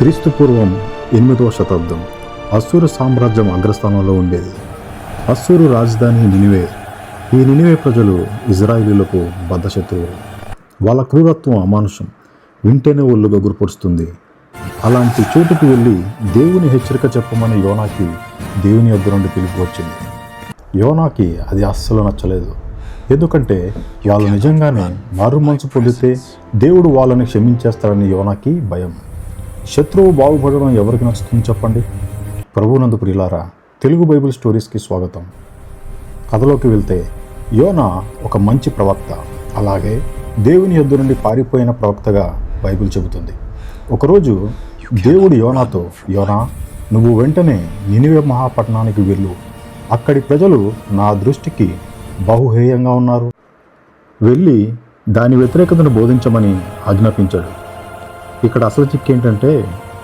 క్రీస్తుపూర్వం ఎనిమిదవ శతాబ్దం. అస్సూరు సామ్రాజ్యం అగ్రస్థానంలో ఉండేది. అస్సూరు రాజధాని నినివే. ఈ నినివే ప్రజలు ఇజ్రాయిలీలకు బద్ధశత్రువులు. వాళ్ళ క్రూరత్వం అమానుషం. వింటేనే ఒళ్ళు గగురుపొడుస్తుంది అలాంటి చోటుకు వెళ్ళి దేవుని హెచ్చరిక చెప్పమని యోనాకి దేవుని యొద్ద నుండి పిలుపు వచ్చింది. యోనాకి అది అస్సలు నచ్చలేదు. ఎందుకంటే వాళ్ళు నిజంగానే మారు మనసు పొందితే దేవుడు వాళ్ళని క్షమించేస్తాడని యోనాకి భయం. శత్రువు బాగుపడడం ఎవరికి నచ్చుతుంది చెప్పండి? ప్రభునందు ప్రియులారా తెలుగు బైబిల్ స్టోరీస్కి స్వాగతం. కథలోకి వెళ్తే యోనా ఒక మంచి ప్రవక్త అలాగే దేవుని యొద్ద నుండి పారిపోయిన ప్రవక్తగా బైబిల్ చెబుతుంది. ఒకరోజు దేవుడు యోనాతో యోనా నువ్వు వెంటనే నినివే మహాపట్టణానికి వెళ్ళు. అక్కడి ప్రజలు నా దృష్టికి బహుహేయంగా ఉన్నారు. వెళ్ళి దాని వ్యతిరేకతను బోధించమని ఆజ్ఞాపించాడు. ఇక్కడ అసలు చిక్కు ఏంటంటే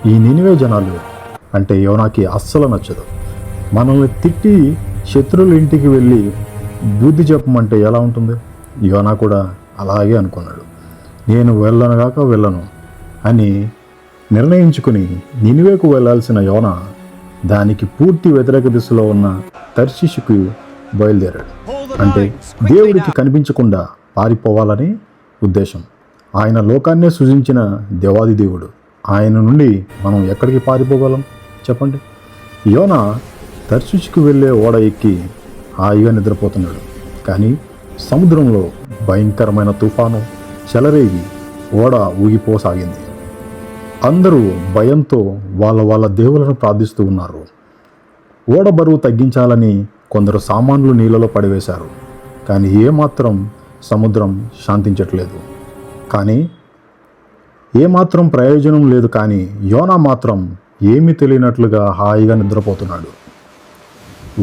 ఈ నినివే జనాలు అంటే యోనాకి అస్సలు నచ్చదు. మనల్ని తిట్టి శత్రువుల ఇంటికి వెళ్ళి బుద్ధి చెప్పమంటే ఎలా ఉంటుంది? యోనా కూడా అలాగే అనుకున్నాడు. నేను వెళ్ళనుగాక వెళ్ళను అని నిర్ణయించుకుని నినివేకు వెళ్ళాల్సిన యోన దానికి పూర్తి వ్యతిరేక దిశలో ఉన్న తర్శిషుకు బయలుదేరాడు. అంటే దేవుడికి కనిపించకుండా పారిపోవాలని ఉద్దేశం. ఆయన లోకాన్నే సృజించిన దేవాది దేవుడు. ఆయన నుండి మనం ఎక్కడికి పారిపోగలం? చెప్పండి. యోన తర్శిషుకు వెళ్ళే ఓడ ఎక్కి హాయిగా నిద్రపోతున్నాడు. కానీ సముద్రంలో భయంకరమైన తుఫాను చెలరేగి ఓడ ఊగిపోసాగింది. అందరూ భయంతో వాళ్ళ వాళ్ళ దేవులను ప్రార్థిస్తూ ఉన్నారు. ఓడ బరువు తగ్గించాలని కొందరు సామాన్లు నీళ్ళలో పడివేశారు. కానీ ఏమాత్రం సముద్రం శాంతించట్లేదు. కానీ ఏమాత్రం ప్రయోజనం లేదు కానీ యోనా మాత్రం ఏమీ తెలియనట్లుగా హాయిగా నిద్రపోతున్నాడు.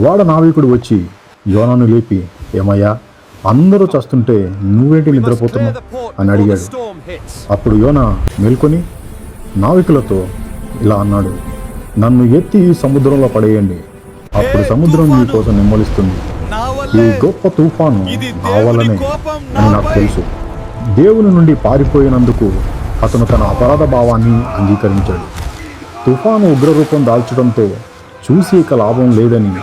ఓడ నావికుడు వచ్చి యోనాను లేపి ఏమయ్యా అందరూ చస్తుంటే నువ్వేంటి నిద్రపోతున్నావు? అని అడిగాడు. అప్పుడు యోన మేల్కొని నావికులతో ఇలా అన్నాడు నన్ను ఎత్తి ఈ సముద్రంలో పడేయండి. అప్పుడు సముద్రం మీ కోసం నిమ్మలిస్తుంది. ఈ గొప్ప తుఫాను నా వల్లనే అని నాకు తెలుసు. దేవుని నుండి పారిపోయినందుకు అతను తన అపరాధ భావాన్ని అంగీకరించాడు. తుఫాను ఉగ్రరూపం దాల్చడంతో చూసి ఇక లాభం లేదని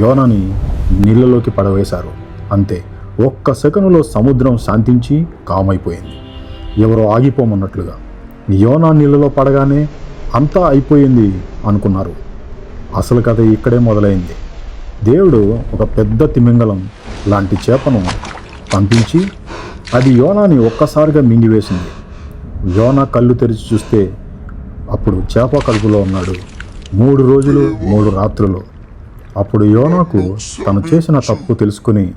యోనాని నీళ్ళలోకి పడవేశారు. అంతే ఒక్క సెకనులో సముద్రం శాంతించి కామైపోయింది. ఎవరో ఆగిపోమన్నట్లుగా. యోనా నీళ్ళలో పడగానే అంతా అయిపోయింది అనుకున్నారు. అసలు కథ ఇక్కడే మొదలైంది. దేవుడు ఒక పెద్ద తిమింగలం లాంటి చేపను పంపించి అది యోనాని ఒక్కసారిగా మింగివేసింది. యోనా కళ్ళు తెరిచి చూస్తే అప్పుడు చేప కడుపులో ఉన్నాడు. మూడు రోజులు మూడు రాత్రులు. అప్పుడు యోనాకు తను చేసిన తప్పు తెలుసుకుని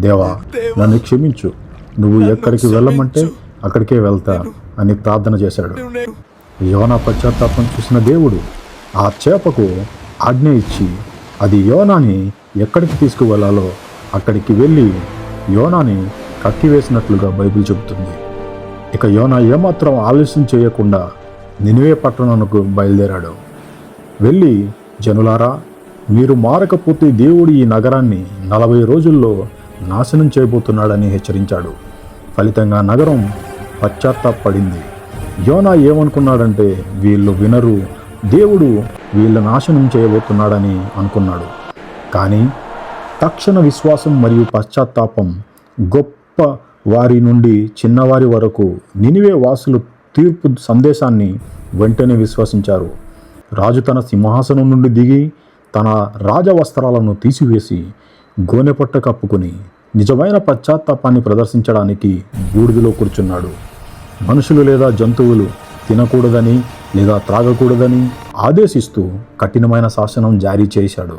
దేవా నన్ను క్షమించు. నువ్వు ఎక్కడికి వెళ్ళమంటే అక్కడికే వెళ్తా అని ప్రార్థన చేశాడు. యోనా పశ్చాత్తాపం చూసిన దేవుడు ఆ చేపకు ఆజ్ఞ ఇచ్చి అది యోనాని ఎక్కడికి తీసుకువెళ్ళాలో అక్కడికి వెళ్ళి యోనాని కక్కివేసినట్లుగా బైబిల్ చెబుతుంది. ఇక యోన ఏమాత్రం ఆలస్యం చేయకుండా నినివే పట్టణంకు బయలుదేరాడు. వెళ్ళి జనులారా మీరు మారకపోతే దేవుడు ఈ నగరాన్ని నలభై రోజుల్లో నాశనం చేయబోతున్నాడని హెచ్చరించాడు. ఫలితంగా నగరం పశ్చాత్తాపడింది యోనా ఏమనుకున్నాడంటే వీళ్ళు వినరు దేవుడు వీళ్ళ నాశనం చేయబోతున్నాడని అనుకున్నాడు. కానీ తక్షణ విశ్వాసం మరియు పశ్చాత్తాపం గొప్ప వారి నుండి చిన్నవారి వరకు నినివే వాసులు తీర్పు సందేశాన్ని వెంటనే విశ్వసించారు. రాజు తన సింహాసనం నుండి దిగి తన రాజవస్త్రాలను తీసివేసి గోనెపట్ట కప్పుకుని నిజమైన పశ్చాత్తాపాన్ని ప్రదర్శించడానికి బూడిదలో కూర్చున్నాడు. మనుషులు లేదా జంతువులు తినకూడదని లేదా త్రాగకూడదని ఆదేశిస్తూ కఠినమైన శాసనం జారీ చేశాడు.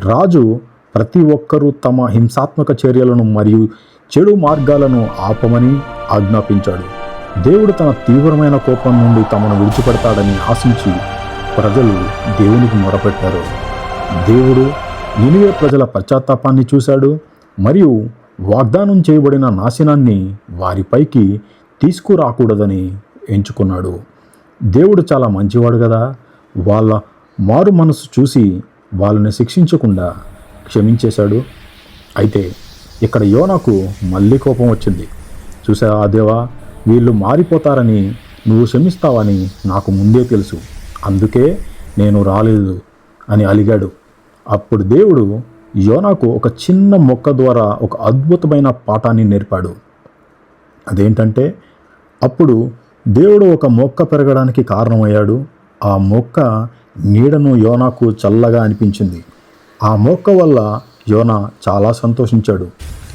రాజు ప్రతి ఒక్కరూ తమ హింసాత్మక చర్యలను మరియు చెడు మార్గాలను ఆపమని ఆజ్ఞాపించాడు. దేవుడు తన తీవ్రమైన కోపం నుండి తమను విడిచిపెడతాడని ఆశించి ప్రజలు దేవునికి మొరపెట్టారు. దేవుడు నినివే ప్రజల పశ్చాత్తాపాన్ని చూశాడు మరియు వాగ్దానం చేయబడిన నాశనాన్ని వారిపైకి తీసుకురాకూడదని ఎంచుకున్నాడు. దేవుడు చాలా మంచివాడు కదా. వాళ్ళ మారు మనసు చూసి వాళ్ళని శిక్షించకుండా క్షమించేశాడు. అయితే ఇక్కడ యోనాకు మళ్ళీ కోపం వచ్చింది. చూసావా దేవా వీళ్ళు మారిపోతారని నువ్వు క్షమిస్తావని నాకు ముందే తెలుసు. అందుకే నేను రాలేదు అని అలిగాడు. అప్పుడు దేవుడు యోనాకు ఒక చిన్న మొక్క ద్వారా ఒక అద్భుతమైన పాఠాన్ని నేర్పాడు. అదేంటంటే అప్పుడు దేవుడు ఒక మొక్క పెరగడానికి కారణమయ్యాడు. ఆ మొక్క నీడను యోనాకు చల్లగా అనిపించింది. ఆ మొక్క వల్ల యోనా చాలా సంతోషించాడు.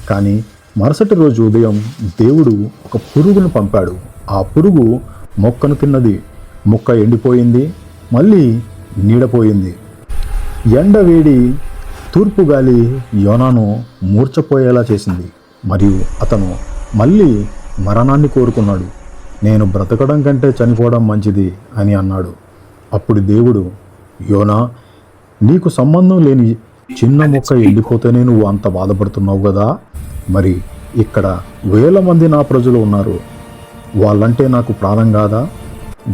కానీ మరుసటి రోజు ఉదయం దేవుడు ఒక పురుగును పంపాడు. ఆ పురుగు మొక్కను తిన్నది. మొక్క ఎండిపోయింది. మళ్ళీ నీడపోయింది. ఎండ వేడి తూర్పు గాలి యోనాను మూర్చపోయేలా చేసింది. మరియు అతను మళ్ళీ మరణాన్ని కోరుకున్నాడు. నేను బ్రతకడం కంటే చనిపోవడం మంచిది అని అన్నాడు. అప్పుడు దేవుడు యోనా నీకు సంబంధం లేని చిన్న మొక్క ఎండిపోతేనే నువ్వు అంత బాధపడుతున్నావు కదా? మరి ఇక్కడ వేల మంది నా ప్రజలు ఉన్నారు. వాళ్ళంటే నాకు ప్రాణం కాదా?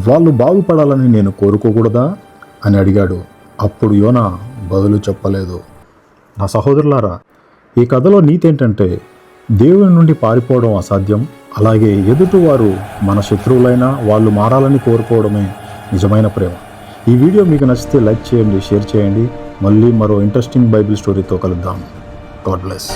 వాళ్ళు బాగుపడాలని నేను కోరుకోకూడదా? అని అడిగాడు. అప్పుడు యోన బదులు చెప్పలేదు. నా సహోదరులారా ఈ కథలో నీతేంటంటే దేవుని నుండి పారిపోవడం అసాధ్యం. అలాగే ఎదుటివారు మన శత్రువులైనా వాళ్ళు మారాలని కోరుకోవడమే నిజమైన ప్రేమ. ఈ వీడియో మీకు నచ్చితే లైక్ చేయండి షేర్ చేయండి. మళ్ళీ మరో ఇంట్రెస్టింగ్ బైబిల్ స్టోరీతో కలుద్దాం. God bless